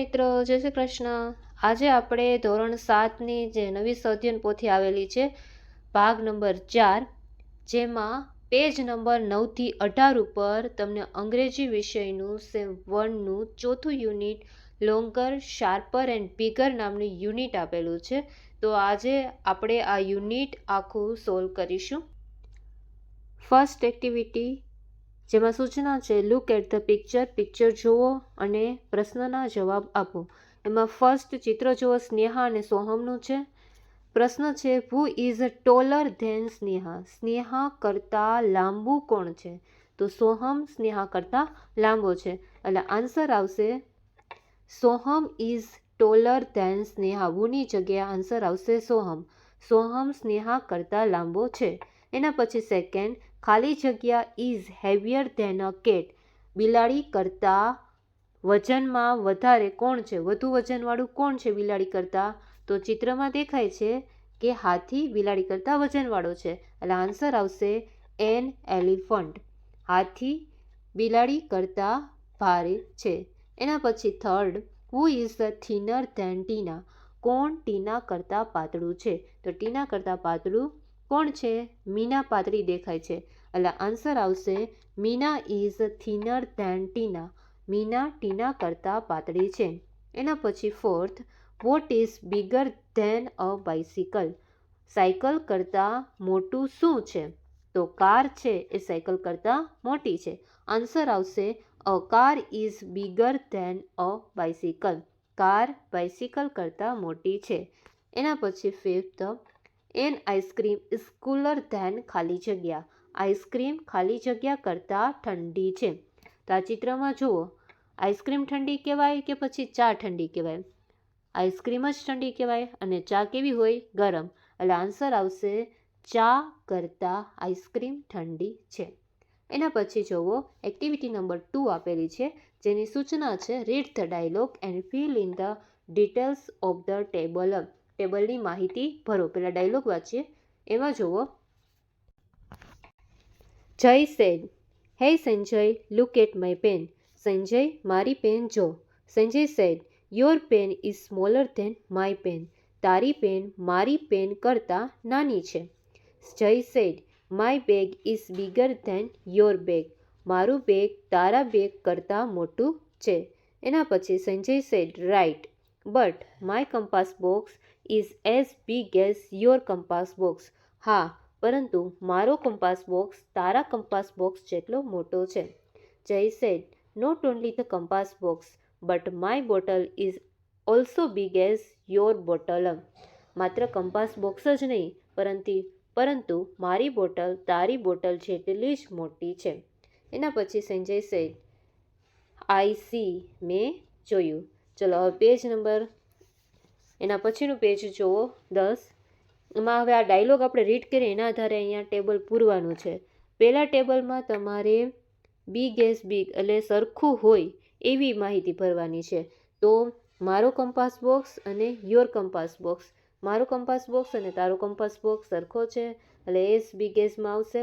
મિત્રો, જય શ્રી કૃષ્ણ. આજે આપણે ધોરણ સાતની જે નવી સધ્યન પોથી આવેલી છે, ભાગ નંબર ચાર, જેમાં પેજ નંબર નવથી અઢાર ઉપર તમને અંગ્રેજી વિષયનું સેમ વનનું ચોથું unit, longer, sharper and bigger નામનું યુનિટ આપેલું છે. તો આજે આપણે આ યુનિટ આખું સોલ્વ કરીશું. ફર્સ્ટ એક્ટિવિટી જેમાં સૂચના છે look at the picture picture જુઓ અને પ્રશ્નના જવાબ આપો. એમાં ફર્સ્ટ ચિત્ર જુઓ, સ્નેહા અને સોહમનું છે. પ્રશ્ન છે who is taller than Sneha? Sneha કરતાં લાંબુ કોણ છે? તો સોહમ સ્નેહા કરતાં લાંબો છે. એટલે આન્સર આવશે Soham is taller than Sneha. વુની જગ્યાએ આન્સર આવશે સોહમ. સોહમ સ્નેહા કરતાં લાંબો છે. એના પછી સેકન્ડ ખાલી જગ્યા is heavier than a cat બિલાડી કરતાં વજનમાં વધારે કોણ છે? વધુ વજનવાળું કોણ છે બિલાડી કરતાં? તો ચિત્રમાં દેખાય છે કે હાથી બિલાડી કરતાં વજનવાળો છે. એટલે આન્સર આવશે એન એલિફન્ટ હાથી બિલાડી કરતાં ભારે છે. એના પછી third who is the thinner than Tina? કોણ ટીના કરતાં પાતળું છે? તો ટીના કરતાં પાતળું કોણ છે? મીના પાતળી દેખાય છે. એટલે આન્સર આવશે, Meena is thinner than Tina. Meena Tina કરતાં પાતળી છે. એના પછી fourth what is bigger than a bicycle cycle કરતાં મોટું શું છે? તો કાર છે, એ સાયકલ કરતાં મોટી છે. આન્સર આવશે a car is bigger than a bicycle car bicycle કરતાં મોટી છે. એના પછી fifth an ice cream is cooler than ખાલી જગ્યા. આઈસ્ક્રીમ ખાલી જગ્યા કરતાં ઠંડી છે. તો આ ચિત્રમાં જુઓ. આઈસ્ક્રીમ ઠંડી કહેવાય કે પછી ચા ઠંડી કહેવાય? આઈસ્ક્રીમ જ ઠંડી કહેવાય અને ચા કેવી હોય? ગરમ. એટલે આન્સર આવશે ચા કરતાં આઈસ્ક્રીમ ઠંડી છે. એના પછી જુઓ. એક્ટિવિટી નંબર ટુ આપેલી છે. જેની સૂચના છે read the dialogue and fill in the details of the table ટેબલની માહિતી ભરો. પેલા ડાયલોગ વાંચીએ. એમાં જુઓ. Jay Sen. Hey Sanjay look at my pen Sanjay, મારી પેન જો. Sanjay said your pen is smaller than my pen તારી પેન મારી પેન કરતાં નાની છે. Jay said my bag is bigger than your bag મારું બેગ તારા bag કરતાં મોટું છે. એના પછી Sanjay said right but my compass box is as big as your compass box હા, પરંતુ મારો કંપાસ બોક્સ તારા કંપાસ બોક્સ જેટલો મોટો છે. Jay said not only the compass box but my bottle is also big as your bottle માત્ર compass box જ નહીં, પરંતુ પરંતુ મારી બોટલ તારી બોટલ જેટલી જ મોટી છે. એના પછી સંજય સેડ આઈ સી મેં જોયું. ચલો હવે પેજ નંબર એના પછીનું પેજ જુઓ દસ. એમાં હવે આ ડાયલોગ આપણે રીડ કરીએ, એના આધારે અહીંયા ટેબલ પૂરવાનું છે. પહેલાં ટેબલમાં તમારે બિગ એઝ બિગ એટલે સરખું હોય એવી માહિતી ભરવાની છે. તો મારો કંપાસ બોક્સ અને યોર કંપાસ બોક્સ મારો કંપાસ બોક્સ અને તારો કંપાસ બોક્સ સરખો છે, એટલે એસ બિગ એઝમાં આવશે.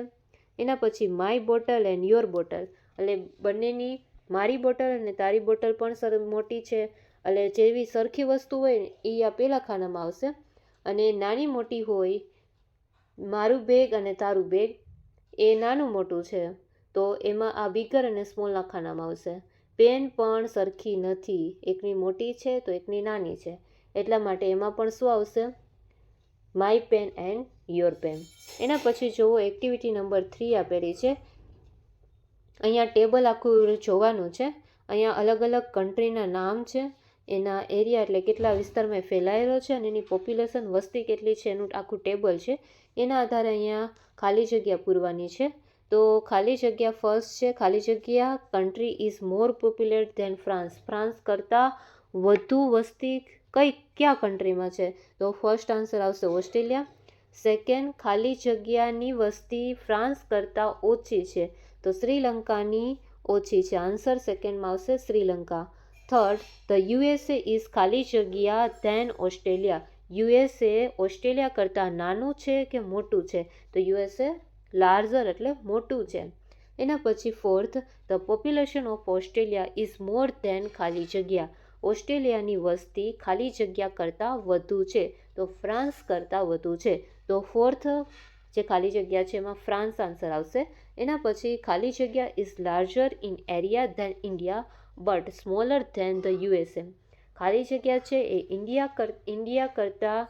એના પછી my bottle and your bottle એટલે બંનેની મારી બોટલ અને તારી બોટલ પણ સર, મોટી છે. એટલે જેવી સરખી વસ્તુ હોય એ આ પહેલાં ખાનામાં આવશે. અને નાની મોટી હોય, મારું બેગ અને તારું બેગ એ નાનું મોટું છે. તો એમાં આ બિગર અને સ્મોલના ખાનામાં આવશે. પેન પણ સરખી નથી. એકની મોટી છે તો એકની નાની છે. એટલા માટે એમાં પણ શું આવશે? My pen and your pen એના પછી જુઓ એક્ટિવિટી નંબર થ્રી આપેલી છે. અહીંયા ટેબલ આખું જોવાનું છે. અહીંયા અલગ અલગ કન્ટ્રીના નામ છે. એના એરિયા એટલે કેટલા વિસ્તારમાં ફેલાયેલો છે અને એની પોપ્યુલેશન વસ્તી કેટલી છે એનું આખું ટેબલ છે. એના આધારે અહીંયા ખાલી જગ્યા પૂરવાની છે. તો ખાલી જગ્યા ફર્સ્ટ છે. ખાલી જગ્યા country is more populate than France France કરતાં વધુ વસ્તી કઈ કયા કન્ટ્રીમાં છે? તો ફર્સ્ટ આન્સર આવશે ઓસ્ટ્રેલિયા. સેકન્ડ ખાલી જગ્યાની વસ્તી ફ્રાન્સ કરતાં ઓછી છે. તો શ્રીલંકાની ઓછી છે. આન્સર સેકન્ડમાં આવશે Sri Lanka. Third the USA is ખાલી જગ્યા ધેન ઓસ્ટ્રેલિયા યુએસએ ઓસ્ટ્રેલિયા કરતાં નાનું છે કે મોટું છે? તો યુએસએ લાર્જર એટલે મોટું છે. એના પછી fourth the population of Australia is more than ખાલી જગ્યા. ઓસ્ટ્રેલિયાની વસ્તી ખાલી જગ્યા કરતાં વધુ છે. તો ફ્રાન્સ કરતાં વધુ છે. તો ફોર્થ જે ખાલી જગ્યા છે એમાં ફ્રાન્સ આન્સર આવશે. એના પછી ખાલી જગ્યા is larger in area than India but smaller than the USA. ખાલી જગ્યા છે એ ઇન્ડિયા કર, ઇન્ડિયા કરતાં,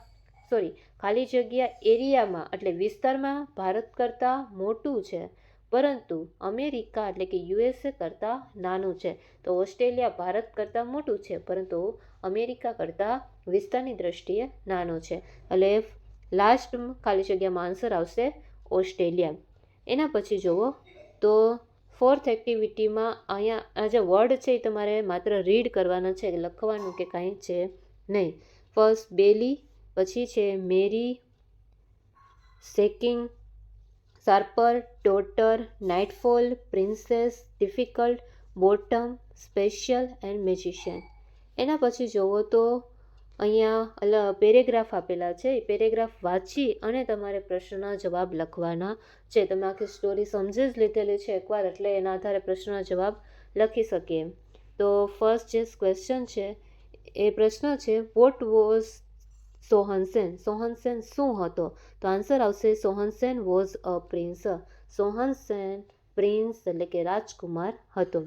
સોરી, ખાલી જગ્યા એરિયામાં એટલે વિસ્તારમાં ભારત કરતાં મોટું છે. પરંતુ અમેરિકા એટલે કે યુએસએ કરતાં નાનું છે. તો ઓસ્ટ્રેલિયા ભારત કરતાં મોટું છે, પરંતુ અમેરિકા કરતાં વિસ્તારની દ્રષ્ટિએ નાનું છે. એટલે લાસ્ટ ખાલી જગ્યામાં આન્સર આવશે ઓસ્ટ્રેલિયા. એના પછી જુઓ તો ફોર્થ એક્ટિવિટીમાં અહીંયા, આ જે વર્ડ છે એ તમારે માત્ર રીડ કરવાના છે, લખવાનું કે કાંઈ છે નહીં. ફર્સ્ટ બેલી, પછી છે marry, seeking, sharper totter nightfall, princess, difficult, bottom, special, and magician. એના પછી જુઓ તો અહીંયા પેરેગ્રાફ આપેલા છે. એ પેરેગ્રાફ વાંચી અને તમારે પ્રશ્નના જવાબ લખવાના છે. તમે આખી સ્ટોરી સમજી જ લીધેલી છે. એકવાર એટલે એના આધારે પ્રશ્નના જવાબ લખી શકીએ. તો ફર્સ્ટ જે ક્વેશ્ચન છે, એ પ્રશ્ન છે વોટ વોઝ સોહનસેન સોહનસેન શું હતો? તો આન્સર આવશે Sohansen was a prince Sohansen prince એટલે કે રાજકુમાર હતો.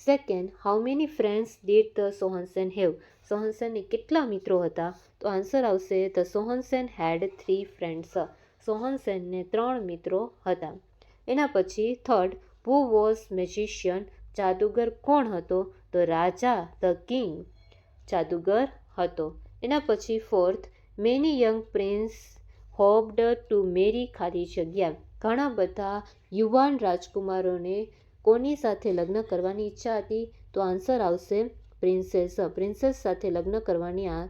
Second how many friends did the Sohansen have સોહનસેનને કેટલા મિત્રો હતા? તો આન્સર આવશે the Sohansen had three friends સોહનસેનને ત્રણ મિત્રો હતા. એના પછી થર્ડ હુ વોઝ મેજિશિયન જાદુગર કોણ હતો? તો રાજા ધ કિંગ જાદુગર હતો. એના પછી fourth many young prince hoped to marry ખાલી જગ્યા. ઘણા બધા યુવાન રાજકુમારોને કોની સાથે લગ્ન કરવાની ઈચ્છા હતી? તો આન્સર આવશે પ્રિન્સેસ પ્રિન્સેસ સાથે લગ્ન કરવાની આ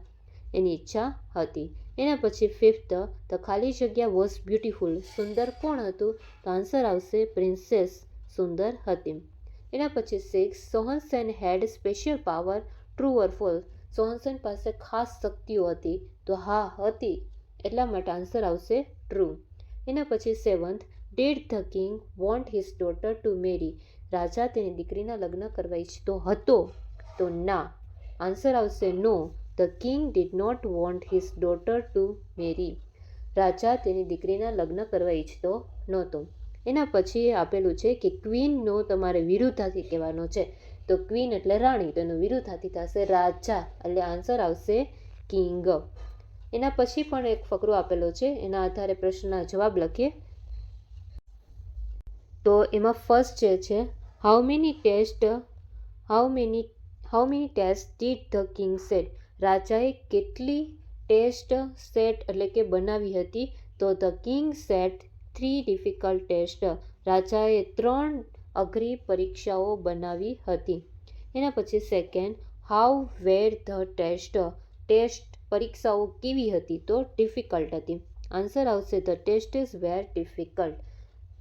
એની ઈચ્છા હતી. એના પછી ફિફ્થ ધ ખાલી જગ્યા વોઝ બ્યુટિફુલ સુંદર કોણ હતું? તો આન્સર આવશે પ્રિન્સેસ સુંદર હતી. એના પછી six Sohansen had special power true or false Sohansen પાસે ખાસ શક્તિઓ હતી. તો હા, હતી. એટલા માટે આન્સર આવશે ટ્રુ એના પછી seventh did the king want his daughter to marry રાજા તેની દીકરીના લગ્ન કરવા ઈચ્છતો હતો. તો ના આન્સર આવશે no the king did not want his daughter to marry રાજા તેની દીકરીના લગ્ન કરવા ઈચ્છતો નહોતો. એના પછી આપેલું છે કે ક્વીનનો તમારે વિરુદ્ધાથી કહેવાનો છે. તો ક્વીન એટલે રાણી, તો એનો વિરુદ્ધાથી થશે રાજા. એટલે આન્સર આવશે કિંગ એના પછી પણ એક ફકરો આપેલો છે, એના આધારે પ્રશ્નના જવાબ લખીએ. તો એમાં ફર્સ્ટ જે છે how many test how many how many test did the king set. રાજાએ કેટલી ટેસ્ટ સેટ એટલે કે બનાવી હતી તો the king set three difficult test. રાજાએ ત્રણ અઘરી પરીક્ષાઓ બનાવી હતી. એના પછી second how were the test test પરીક્ષાઓ કેવી હતી તો ડિફિકલ્ટ હતી. આન્સર આવશે the test is were difficult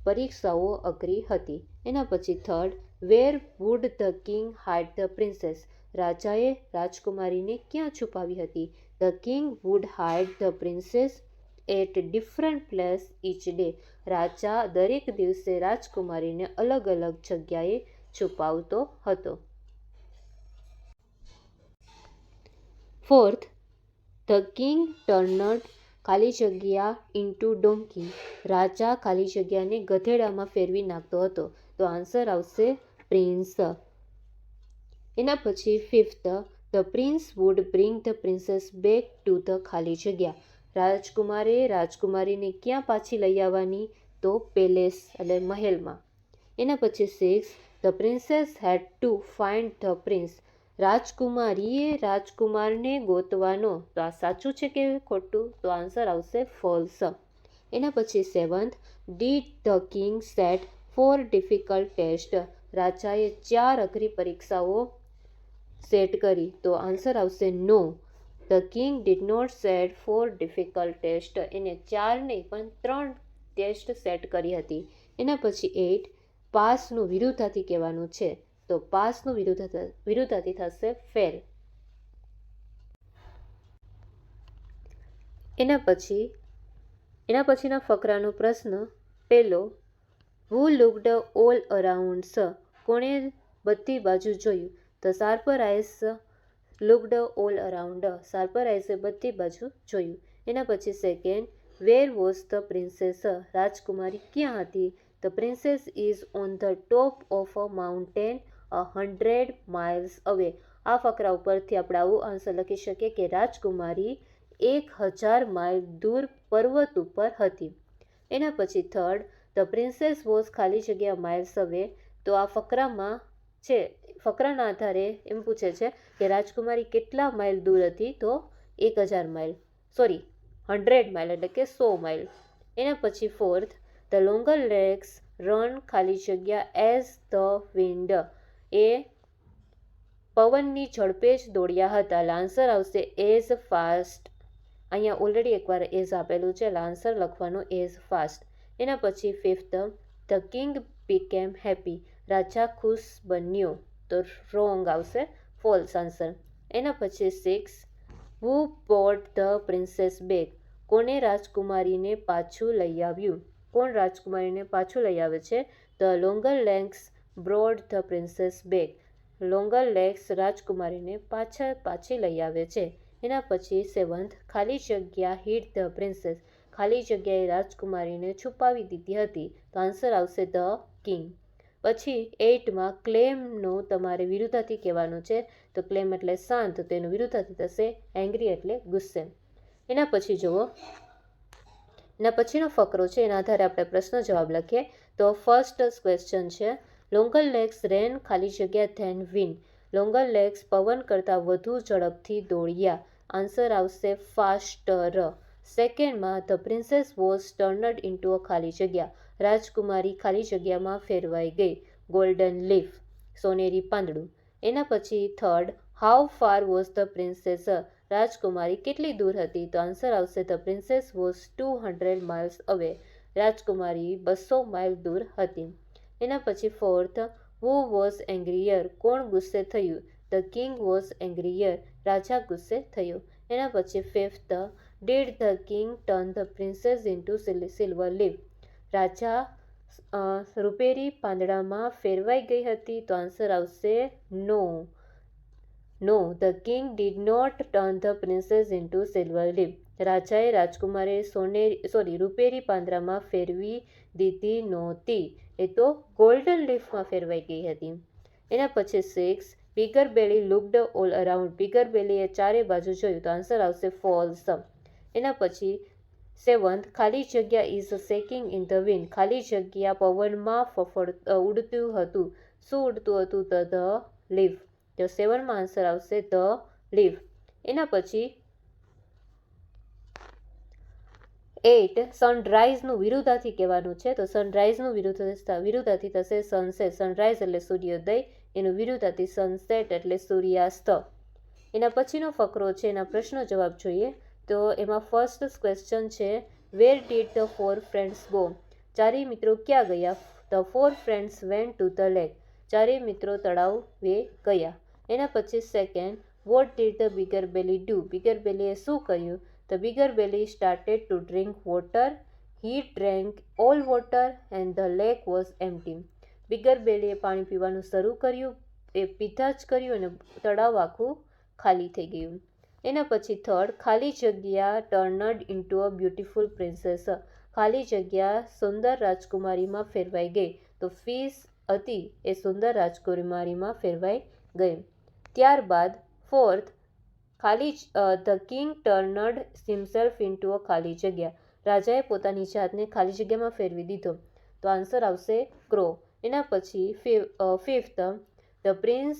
પરીક્ષાઓ અઘરી હતી. એના પછી third where would the king hide the princess રાજાએ રાજકુમારીને ક્યાં છુપાવી હતી? The king would hide the princess at different place each day રાજા દરેક દિવસે રાજકુમારીને અલગ અલગ જગ્યાએ છુપાવતો હતો. ફોર્થ ધ કિંગ ટર્નડ ખાલી જગ્યા ઇન્ટુ ડોંકી રાજા ખાલી જગ્યાને ગધેડામાં ફેરવી નાખતો હતો. તો આન્સર આવશે પ્રિન્સ એના પછી fifth the prince would bring the princess back to the ખાલી જગ્યા. રાજકુમારે રાજકુમારીને ક્યાં પાછી લઈ આવવાની? તો પેલેસ એટલે મહેલમાં. એના પછી six the princess had to find the prince રાજકુમારીએ રાજકુમારને ગોતવાનો. તો આ સાચું છે કે ખોટું? તો આન્સર આવશે ફોલ્સ એના પછી seventh did the king set four difficult test રાજાએ ચાર અઘરી પરીક્ષાઓ સેટ કરી. તો આન્સર આવશે no the king did not set four difficult test એને ચાર નહીં, પણ ત્રણ ટેસ્ટ સેટ કરી હતી. એના પછી એટ પાસનું વિરુદ્ધાથી કહેવાનું છે. તો પાસનું વિરુદ્ધ, વિરુદ્ધાથી થશે ફેલ એના પછી, એના પછીના ફકરાનો પ્રશ્ન પહેલો હુ લુકડ ઓલ અરાઉન્ડ્સ કોણે બધી બાજુ જોયું? The eyes looked all around સાર્પરાઇઝે બધી બાજુ જોયું. એના પછી second where was the princess રાજકુમારી ક્યાં હતી? The princess is on the top of a mountain a hundred miles away આ ફકરા ઉપરથી આપણે આવું આન્સર લખી શકીએ કે રાજકુમારી એક હજાર માઇલ દૂર પર્વત ઉપર હતી. એના પછી થર્ડ ધ પ્રિન્સેસ વોઝ ખાલી જગ્યા માઇલ્સ અવે, તો આ ફકરામાં છે, ફકરાના આધારે એમ પૂછે છે કે રાજકુમારી કેટલા માઇલ દૂર હતી, તો એક હજાર માઇલ, સોરી, હંડ્રેડ માઇલ એટલે કે સો માઇલ. એના પછી fourth, the longer legs run ખાલી જગ્યા એઝ ધ વિન્ડ. એ પવનની ઝડપે જ દોડ્યા હતા. લાન્સર આવશે એઝ ફાસ્ટ. અહીંયા ઓલરેડી એકવાર એઝ આપેલું છે. લાન્સર લખવાનું એઝ ફાસ્ટ. એના પછી fifth the king became happy રાજા ખુશ બન્યો. તો રોંગ આવશે ફોલ્સ આન્સર એના પછી six who bought the princess bag કોને રાજકુમારીને પાછું લઈ આવ્યું? કોણ રાજકુમારીને પાછું લઈ આવે છે? The longer legs brought the princess back longer legs રાજકુમારીને પાછળ પાછી લઈ આવે છે. એના પછી સેવન્થ ખાલી જગ્યા હિટ ધ પ્રિન્સેસ ખાલી જગ્યાએ રાજકુમારીને છુપાવી દીધી હતી. તો આન્સર આવશે ધ કિંગ. પછી એઇટમાં ક્લેમનો તમારે વિરુદ્ધાથી કહેવાનું છે. તો ક્લેમ એટલે શાંત, તો એનું વિરુદ્ધાથી થશે એંગ્રી એટલે ગુસ્સે. એના પછી જુઓ. એના પછીનો ફકરો છે, એના આધારે આપણે પ્રશ્ન જવાબ લખીએ. તો ફર્સ્ટ ક્વેશ્ચન છે લોંગર લેગ્સ રેન ખાલી જગ્યા ધેન વિન લોંગર લેગ્સ પવન કરતાં વધુ ઝડપથી દોડ્યા. આન્સર આવશે ફાસ્ટર સેકન્ડમાં the princess was turned into a ખાલી જગ્યા રાજકુમારી ખાલી જગ્યામાં ફેરવાઈ ગઈ. ગોલ્ડન લીફ સોનેરી પાંદડું. એના પછી third how far was the princess રાજકુમારી કેટલી દૂર હતી? તો આન્સર આવશે the princess was two hundred miles away રાજકુમારી બસો માઇલ દૂર હતી. એના પછી ફોર્થ હુ વોઝ એંગ્રીયર કોણ ગુસ્સે થયું? ધ કિંગ વોઝ એંગ્રીયર રાજા ગુસ્સે થયો. એના પછી fifth did the king turn the princess into silver leaf રાજા રૂપેરી પાંદડામાં ફેરવાઈ ગઈ હતી તો આન્સર આવશે no no the king did not turn the princess into silver leaf રાજાએ રાજકુમારે સોનેરી સોરી રૂપેરી પાંદડામાં ફેરવી દીધી નહોતી. એ તો ગોલ્ડન લીફમાં ફેરવાઈ ગઈ હતી. એના પછી six bigger belly looked all around bigger બેલીએ ચારે બાજુ જોયું તો આન્સર આવશે ફોલ્સ એના પછી સેવન્થ, ખાલી જગ્યા is shaking in the wind ખાલી જગ્યા પવનમાં ફફડ ઉડતું હતું. શું ઉડતું હતું? ધ ધ લીફ તો સેવનમાં આન્સર આવશે ધ લીફ એના પછી એટ સનરાઇઝનું વિરુદ્ધાથી કહેવાનું છે. તો સનરાઇઝનું વિરુદ્ધ, વિરુદ્ધાથી થશે સનસેટ સનરાઈઝ એટલે સૂર્યોદય, એનું વિરુદ્ધાથી સનસેટ એટલે સૂર્યાસ્ત. એના પછીનો ફકરો છે, એના પ્રશ્નો જવાબ જોઈએ. તો એમાં ફર્સ્ટ ક્વેશ્ચન છે where did the four friends go ચારેય મિત્રો ક્યાં ગયા? The four friends went to the lake ચારેય મિત્રો તળાવ વે ગયા. એના પછી second what did the bigger belly do bigger બેલીએ શું કર્યું the bigger belly started to drink water he drank all water and the lake was empty bigger બેલીએ પાણી પીવાનું શરૂ કર્યું. એ પીધા જ કર્યું અને તળાવ આખું ખાલી થઈ ગયું. એના પછી થર્ડ, ખાલી જગ્યા turned into a beautiful princess. ખાલી જગ્યા સુંદર રાજકુમારીમાં ફેરવાઈ ગઈ. તો ફીસ હતી એ સુંદર રાજકુમારીમાં ફેરવાઈ ગઈ. ત્યારબાદ ફોર્થ, ખાલી the king turned himself into a ખાલી જગ્યા. રાજાએ પોતાની જાતને ખાલી જગ્યામાં ફેરવી દીધો. તો આન્સર આવશે ક્રો. એના પછી ફિફ્થ, ધ પ્રિન્સ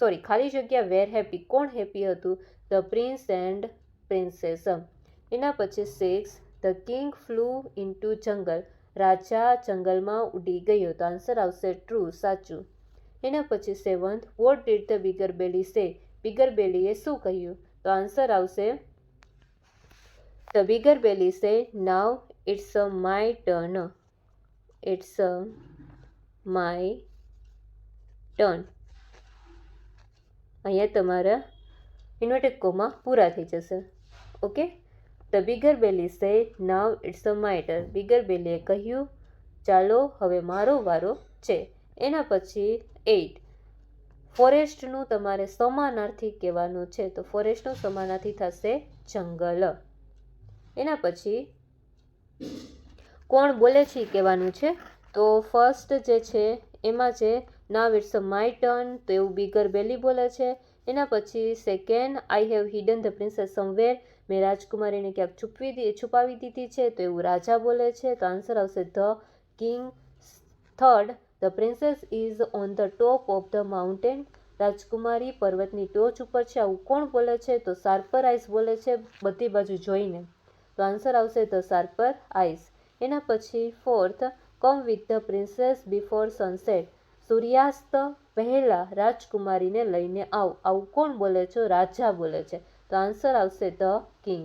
સોરી ખાલી જગ્યા વેર હેપી કોણ હેપી હતું? ધ પ્રિન્સ એન્ડ પ્રિન્સેસ એના પછી six the king flew into jungle રાજા જંગલમાં ઉડી ગયો. તો આન્સર આવશે ટ્રુ સાચું. એના પછી seventh what did the bigger belly say bigger બેલીએ શું કહ્યું? તો આન્સર આવશે the bigger belly say now it's a my turn it's a my turn અહીંયા તમારા ઇન્વર્ટેડ કોમાં પૂરા થઈ જશે. Okay the bigger belly say now it's a માઇટર bigger બેલીએ કહ્યું, ચાલો હવે મારો વારો છે. એના પછી એઇટ ફોરેસ્ટનું તમારે સમાનાર્થી કહેવાનું છે. તો ફોરેસ્ટનું સમાનાર્થી થશે જંગલ. એના પછી કોણ બોલે છે કહેવાનું છે? તો ફર્સ્ટ જે છે, એમાં છે નાવ ઇટ્સ માય ટર્ન તો એવું બિગર બેલી બોલે છે. એના પછી second I have hidden the princess somewhere મેં રાજકુમારીને ક્યાંક છુપવી દી, છુપાવી દીધી છે. તો એવું રાજા બોલે છે. તો આન્સર આવશે the king third the princess is on the top of the mountain રાજકુમારી પર્વતની ટોચ ઉપર છે. આવું કોણ બોલે છે? તો સાર્પર આઈસ બોલે છે. બધી બાજુ જોઈને. તો આન્સર આવશે ધ સાર્પર આઈસ એના પછી fourth come with the princess before sunset સૂર્યાસ્ત પહેલાં રાજકુમારીને લઈને આવ. આવું કોણ બોલે છે? રાજા બોલે છે. તો આન્સર આવશે ધ કિંગ.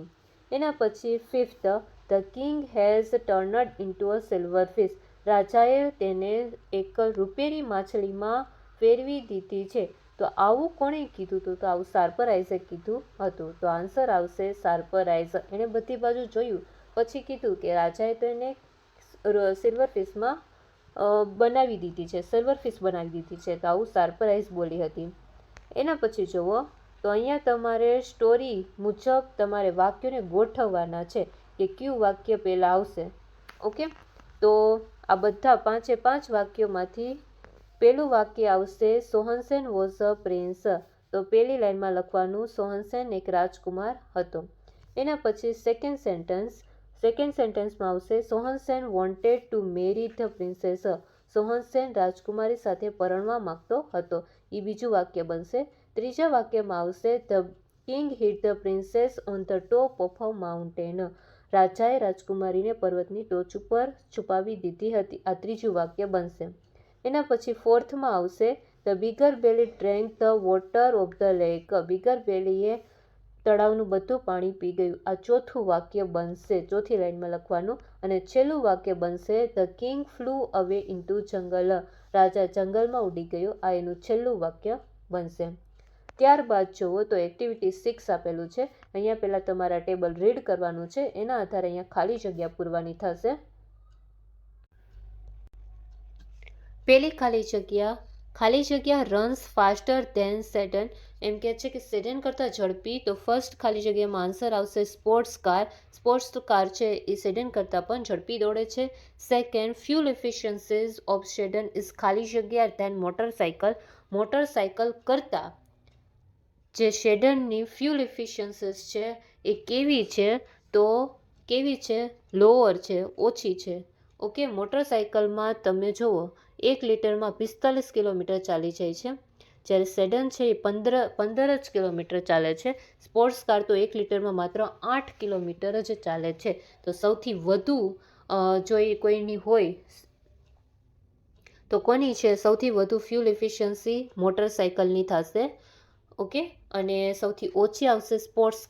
એના પછી fifth the king has turned into a silver fish રાજાએ તેને એક રૂપેરી માછલીમાં ફેરવી દીધી છે. તો આવું કોણે કીધું હતું? તો આવું સાર્પરાઇઝે કીધું હતું. તો આન્સર આવશે સાર્પરાઇઝ એણે બધી બાજુ જોયું. પછી કીધું કે રાજાએ તો એને સિલ્વર ફિશમાં બનાવી દીધી છે સર્વર ફિશ બનાવી દીધી છે તો આવું સાર્પર બોલી હતી. એના પછી જુઓ, તો અહીંયા તમારે સ્ટોરી મુજબ તમારે વાક્યોને ગોઠવવાના છે કે કયું વાક્ય પહેલાં આવશે. ઓકે? તો આ બધા પાંચે પાંચ વાક્યોમાંથી પહેલું વાક્ય આવશે, સોહનસેન વોઝ અ પ્રિન્સ તો પહેલી લાઈનમાં લખવાનું, સોહનસેન એક રાજકુમાર હતો. એના પછી સેકન્ડ સેન્ટેન્સ સેકન્ડ સેન્ટેન્સમાં આવશે, સોહનસેન wanted to marry the princess સોહનસેન રાજકુમારી સાથે પરણવા માગતો હતો. એ બીજું વાક્ય બનશે. ત્રીજા વાક્યમાં આવશે the king hit the princess on the top of a mountain રાજાએ રાજકુમારીને પર્વતની ટોચ ઉપર છુપાવી દીધી હતી. આ ત્રીજું વાક્ય બનશે. એના પછી ફોર્થમાં આવશે the bigger belly drank the water of the lake bigger બેલીએ તળાવનું બધું પાણી પી ગયું. આ ચોથું વાક્ય બનશે. ચોથી લાઈનમાં લખવાનું. અને છેલ્લું વાક્ય બનશે. The king flew away into jungle રાજા જંગલમાં ઉડી ગયો. આ એનું છેલ્લું વાક્ય બનશે. ત્યારબાદ જુઓ તો એક્ટિવિટી સિક્સ આપેલું છે. અહીંયા પહેલાં તમારા ટેબલ રીડ કરવાનું છે. એના આધારે અહીંયા ખાલી જગ્યા પૂરવાની થશે. પહેલી ખાલી જગ્યા ખાલી જગ્યા રન્સ ફાસ્ટર ધેન સેડન એમ કહે છે કે સેડન કરતાં ઝડપી તો ફર્સ્ટ ખાલી જગ્યામાં આન્સર આવશે સ્પોર્ટ્સ કાર સ્પોર્ટ્સ કાર છે, એ સેડન કરતાં પણ ઝડપી દોડે છે. Second fuel efficiencies of sedan is ખાલી જગ્યા ધેન મોટરસાઇકલ મોટરસાઇકલ કરતાં જે શેડનની ફ્યુલ એફિશિયન્સીસ છે, એ કેવી છે? તો કેવી છે? લોઅર છે, ઓછી છે. ઓકે મોટરસાઇકલમાં તમે જુઓ એક લીટરમાં પિસ્તાલીસ કિલોમીટર ચાલી જાય છે. જ્યારે સેડન છે એ પંદર પંદર જ કિલોમીટર ચાલે છે. સ્પોર્ટ્સ કાર તો એક લીટરમાં માત્ર આઠ કિલોમીટર જ ચાલે છે. તો સૌથી વધુ જો એ કોઈની હોય, તો કોની છે? સૌથી વધુ ફ્યુલ એફિશિયન્સી મોટરસાઇકલની થશે. ઓકે? અને સૌથી ઓછી આવશે સ્પોર્ટ્સ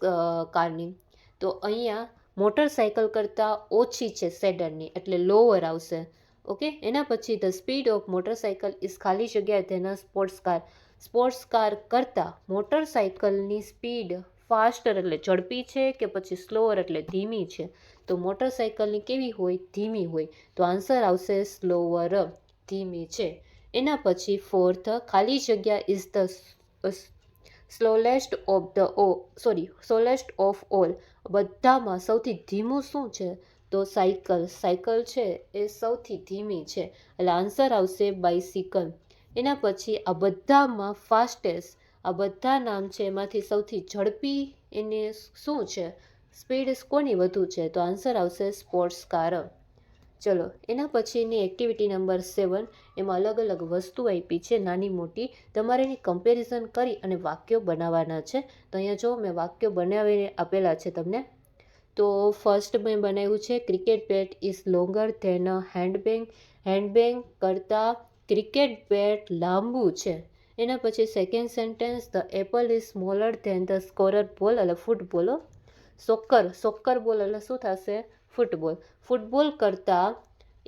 કારની. તો અહીંયા મોટરસાઇકલ કરતાં ઓછી છે સેડનની, એટલે લોઅર આવશે. ઓકે? એના પછી the speed of motorcycle is ખાલી જગ્યાએ તેના સ્પોર્ટ્સ કાર. સ્પોર્ટ્સ કાર કરતાં મોટરસાઇકલની સ્પીડ ફાસ્ટર એટલે ઝડપી છે કે પછી સ્લોઅર એટલે ધીમી છે? તો મોટરસાઇકલની કેવી હોય? ધીમી હોય. તો આન્સર આવશે સ્લોઅર, ધીમી છે. એના પછી ફોર્થ, ખાલી જગ્યા is the slowest of the oh, sorry slowest of all. બધામાં સૌથી ધીમું શું છે? તો સાયકલ સાયકલ છે એ સૌથી ધીમી છે. એટલે આન્સર આવશે બાઇસિકલ એના પછી આ બધામાં ફાસ્ટેસ્ટ આ બધા નામ છે એમાંથી સૌથી ઝડપી એને શું છે? સ્પીડ કોની વધુ છે? તો આન્સર આવશે સ્પોર્ટ્સ કાર ચલો, એના પછીની એક્ટિવિટી નંબર સેવન એમાં અલગ અલગ વસ્તુ આપી છે, નાની મોટી. તમારે એની કમ્પેરિઝન કરી અને વાક્યો બનાવવાના છે. તો અહીંયા જો મેં વાક્યો બનાવીને આપેલા છે તમને તો ફર્સ્ટ મેં બનાવ્યું છે cricket bat is longer than a handbag handbag કરતાં ક્રિકેટ બેટ લાંબુ છે. એના પછી second sentence the apple is smaller than the soccer ball એટલે ફૂટબોલો સોકર સોકર બોલ એટલે શું થશે? ફૂટબોલ ફૂટબોલ કરતાં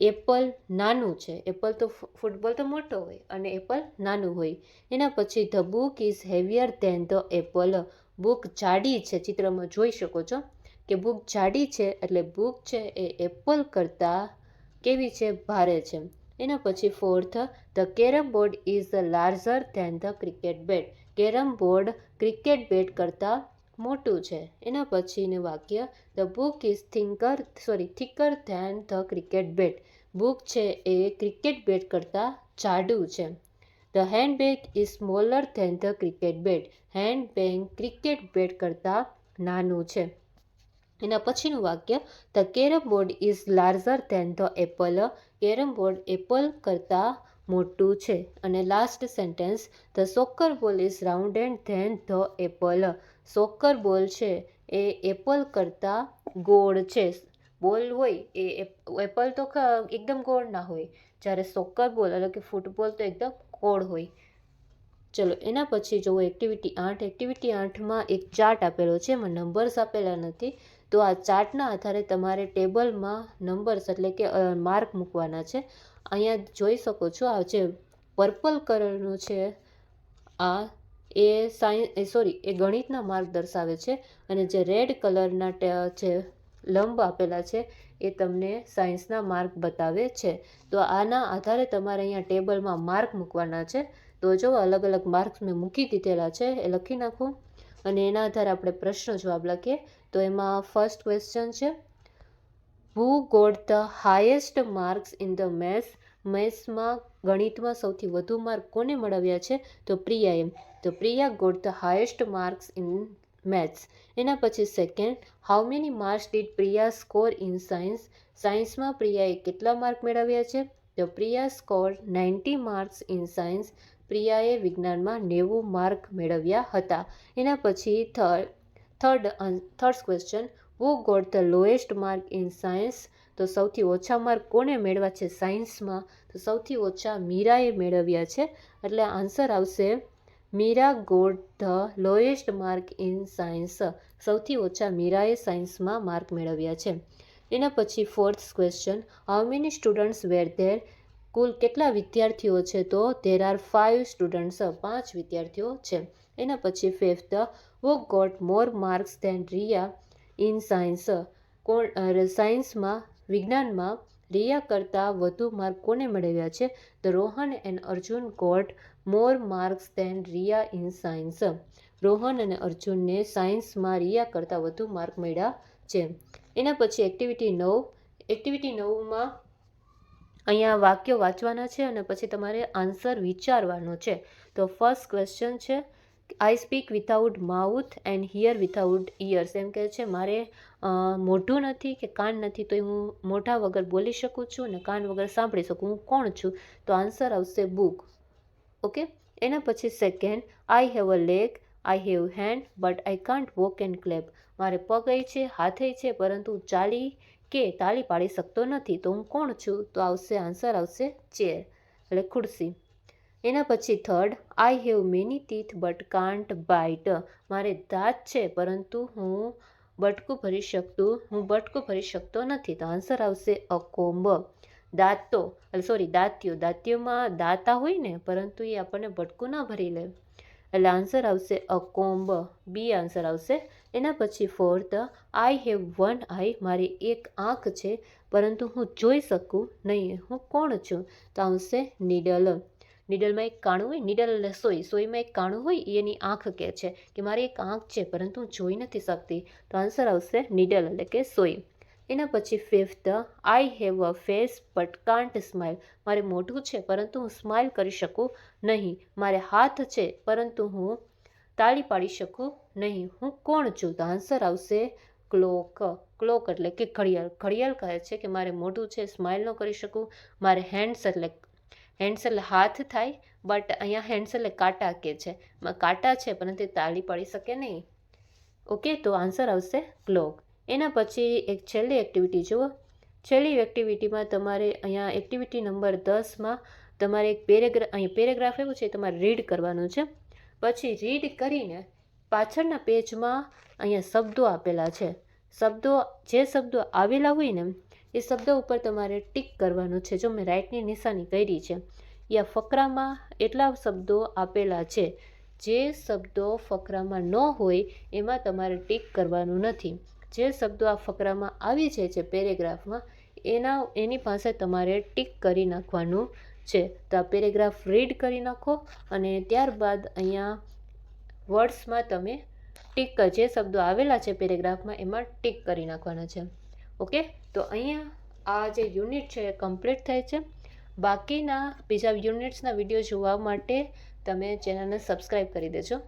એપલ નાનું છે. એપલ તો ફૂટબોલ તો મોટો હોય અને એપલ નાનું હોય. એના પછી the book is heavier than the apple book જાડી છે, ચિત્રમાં જોઈ શકો છો. કે બુક જાડી છે એટલે બુક છે એ એપલ કરતાં કેવી છે? ભારે છે. એના પછી fourth the carrom board is larger than the cricket bat carrom board cricket bat કરતાં મોટું છે. એના પછીનું વાક્ય the book is thinker sorry thicker than the cricket bat book છે એ ક્રિકેટ બેટ કરતાં જાડું છે. The hand bag is smaller than the cricket bat hand bag cricket bat કરતાં નાનું છે. એના પછીનું વાક્ય the carrom board is larger than the apple carrom board apple કરતાં મોટું છે. અને last sentence the soccer ball is round and then the apple soccer ball છે, એ એપલ કરતાં ગોળ છે. બોલ હોય, એ એપલ તો એકદમ ગોળ ના હોય. જ્યારે સોકર બોલ એટલે કે ફૂટબોલ તો એકદમ ગોળ હોય. ચલો, એના પછી જુઓ એક્ટિવિટી આઠ. એક્ટિવિટી આઠમાં એક ચાર્ટ આપેલો છે, એમાં નંબર્સ આપેલા નથી. તો આ ચાર્ટના આધારે તમારે ટેબલમાં નંબર્સ એટલે કે માર્ક મૂકવાના છે. અહીંયા જોઈ શકો છો આ જે પર્પલ કલરનું છે, આ એ સાયન્સ સોરી, એ ગણિતના માર્ક દર્શાવે છે અને જે રેડ કલરના જે લંબ આપેલા છે એ તમને સાયન્સના માર્ક બતાવે છે. તો આના આધારે તમારે અહીંયા ટેબલમાં માર્ક મૂકવાના છે. તો જો અલગ અલગ માર્ક્સ મેં મૂકી દીધેલા છે એ લખી નાખો અને એના આધારે આપણે પ્રશ્ન જવાબ લખીએ. તો એમાં ફર્સ્ટ ક્વેશ્ચન છે who got the highest marks in the maths મેથ્સમાં ગણિતમાં સૌથી વધુ માર્ક કોને મેળવ્યા છે? તો પ્રિયાએ તો Priya got the highest marks in maths એના પછી second how many marks did Priya score in science સાયન્સમાં પ્રિયાએ કેટલા માર્ક મેળવ્યા છે? તો Priya score ninety marks in science પ્રિયાએ વિજ્ઞાનમાં નેવું માર્ક મેળવ્યા હતા. એના પછી third third third question who got the lowest mark in science તો સૌથી ઓછા માર્ક કોને મેળવ્યા છે સાયન્સમાં તો સૌથી ઓછા મીરાએ મેળવ્યા છે. એટલે આન્સર આવશે, Meera got the lowest mark in science સૌથી ઓછા મીરાએ સાયન્સમાં માર્ક મેળવ્યા છે. એના પછી fourth question how many students were there કુલ કેટલા વિદ્યાર્થીઓ છે તો ધેર આર ફાઇવ સ્ટુડન્ટ્સ પાંચ વિદ્યાર્થીઓ છે. એના પછી fifth who got more marks than Riya in science કોણ સાયન્સમાં વિજ્ઞાનમાં રિયા કરતાં વધુ માર્ક કોને મેળવ્યા છે? The Rohan and Arjun got more marks than Riya in science Rohan અને અર્જુનને સાયન્સમાં રિયા કરતાં વધુ માર્ક મળ્યા છે. એના પછી એક્ટિવિટી નવ. એક્ટિવિટી નવમાં અહીંયા વાક્યો વાંચવાના છે અને પછી તમારે આન્સર વિચારવાનો છે. તો ફર્સ્ટ ક્વેશ્ચન છે I speak without mouth and hear without ears એમ કહે છે, મારે મોઢું નથી કે કાન નથી તો હું મોઢા વગર બોલી શકું છું અને કાન વગર સાંભળી શકું. હું કોણ છું? તો આન્સર આવશે બુક ઓકે એના પછી second I have a leg I have hand but I can't walk and clap મારે પગ છે, હાથે છે, પરંતુ ચાલી કે તાળી પાડી શકતો નથી, તો હું કોણ છું? તો આવશે આન્સર આવશે ચેર એટલે ખુરશી. એના પછી third I have many teeth but can't bite મારે દાંત છે, પરંતુ હું બટકું ભરી શકતું, હું બટકું ભરી શકતો નથી. તો આન્સર આવશે અ કોમ્બ દાંતો સોરી દાંતિયો દાંતિયોમાં દાંતા હોય ને, પરંતુ એ આપણને બટકું ના ભરી લે. એટલે આન્સર આવશે અ બી આન્સર આવશે. એના પછી fourth I have one eye મારી એક આંખ છે, પરંતુ હું જોઈ શકું નહીં. હું કોણ છું? તો આવશે નીડલ નીડલમાં એક કાણું હોય, નીડલ એટલે સોય સોયમાં એક કાણું હોય એની આંખ કહે છે કે મારી એક આંખ છે, પરંતુ હું જોઈ નથી શકતી. તો આન્સર આવશે નીડલ એટલે કે સોય. એના પછી fifth I have a face but can't smile મારે મોઢું છે, પરંતુ હું સ્માઇલ કરી શકું નહીં. મારે હાથ છે, પરંતુ હું તાળી પાડી શકું નહીં. હું કોણ છું? તો આન્સર આવશે ક્લોક ક્લોક એટલે કે ઘડિયાળ. ઘડિયાળ કહે છે કે મારે મોઢું છે સ્માઇલ ન કરી શકું. મારે હેન્ડ્સ એટલે હેન્ડ્સ એટલે હાથ થાય, બટ અહીંયા હેન્ડ્સ એટલે કાંટા કે છે. કાંટા છે પરંતુ તાળી પડી શકે નહીં. ઓકે, તો આન્સર આવશે ક્લોક. એના પછી એક છેલ્લી એક્ટિવિટી, જુઓ. છેલ્લી એક્ટિવિટીમાં તમારે અહીંયા એક્ટિવિટી નંબર દસમાં તમારે એક પેરેગ્રાફ અહીં પેરેગ્રાફ એવું છે, તમારે રીડ કરવાનું છે. પછી રીડ કરીને પાછળના પેજમાં અહીંયા શબ્દો આપેલા છે. શબ્દો, જે શબ્દો આવેલા હોય ને એ શબ્દો ઉપર તમારે ટીક કરવાનું છે. જો મેં રાઈટની નિશાની કરી છે, યા ફકરામાં એટલા શબ્દો આપેલા છે, જે શબ્દો ફકરામાં ન હોય એમાં તમારે ટીક કરવાનું નથી. જે શબ્દો આ ફકરામાં આવી જાય છે પેરેગ્રાફમાં, એના, એની પાસે તમારે ટીક કરી નાખવાનું છે. તો આ પેરેગ્રાફ રીડ કરી નાખો અને ત્યારબાદ અહીંયા વર્ડ્સમાં તમે ટીક, જે શબ્દો આવેલા છે પેરેગ્રાફમાં, એમાં ટીક કરી નાખવાના છે. ઓકે? તો અહીંયા આ જે યુનિટ છે એ કમ્પ્લીટ થાય છે. બાકીના બીજા યુનિટ્સના વીડિયો જોવા માટે તમે ચેનલને સબસ્ક્રાઈબ કરી દેજો.